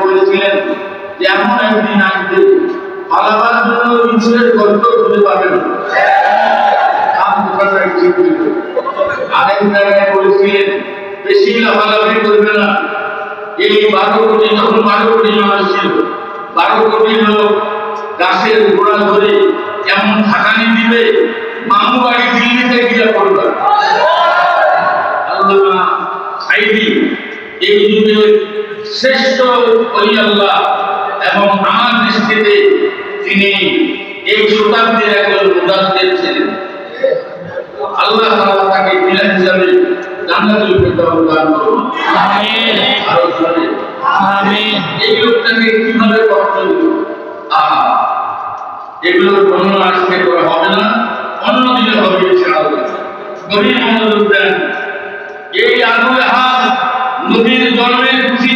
বলেছিলেন এমন একদিন আসবে জন্য খুঁজে আরেক জায়গায় বলেছিলেন, বেশি লাফালাফি করবে না। এই বারো কোটি যখন বারো কোটি মানুষ ছিল। বারো কোটি লোক গাছের গোড়া ধরে এমন দিবে মামু বাড়ি দিল্লিতে শ্রেষ্ঠ অলি আল্লাহ এবং আমার দৃষ্টিতে তিনি এই শতাব্দীর একজন মুদাদ্দের ছিলেন। আল্লাহ তাআলা তাকে মিলাদ হিসাবে জান্নাতুল ফেরদাউস দান করুন। আমিন। আরও জোরে। আমিন। এই লোকটাকে কীভাবে কষ্ট দিল? আহা এগুলোর বর্ণনা আজকে করা হবে না। অন্য দিনে হবে ইনশাআল্লাহ গভীর মনোযোগ দেন এই আবুল হাব নবীর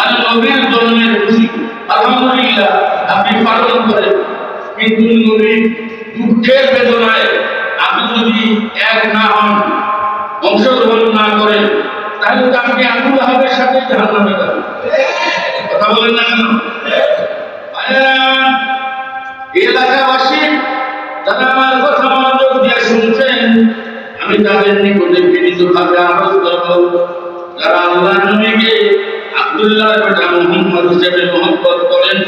মানে নবীর জন্মের খুশি। আলহামদুলিল্লাহ, আপনি পালন করেন। কিন্তু বেদনায় আপনি যদি এক না অংশগ্রহণ না করেন, তাহলে তো আপনি সাথে কথা বলেন এলাকাবাসী, যারা আমার কথা মনোযোগ শুনছেন, আমি তাদের নিকটে বিনীত ভাবে আরজ করব। যারা আল্লাহ নবীকে আব্দুল্লাহ মোহাম্মদ হিসেবে মহব্বত করেন।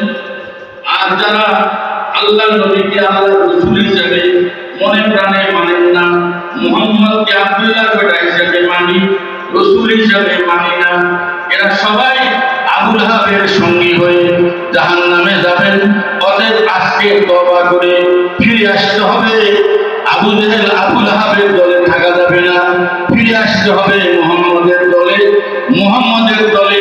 আর আল্লাহ নবীকে আল্লাহ প্রাণে মানেন মোহাম্মদকে আব্দুল্লাহ হিসেবে মানি এরা সবাই আবুল হাবের সঙ্গী হয়ে জাহান নামে যাবেন। অতএব আজকে তবা করে ফিরে আসতে হবে। আবু জেহেল হাবের দলে থাকা যাবে না। ফিরে আসতে হবে মোহাম্মদের দলে। মোহাম্মদের দলে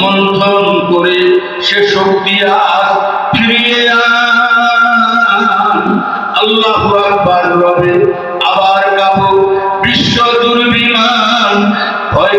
মন্থন করে সে শক্তি আজ ফিরিয়ে আল্লাহ আকবার রবে আবার কাপড় বিশ্ব দুর্বিমান ভয়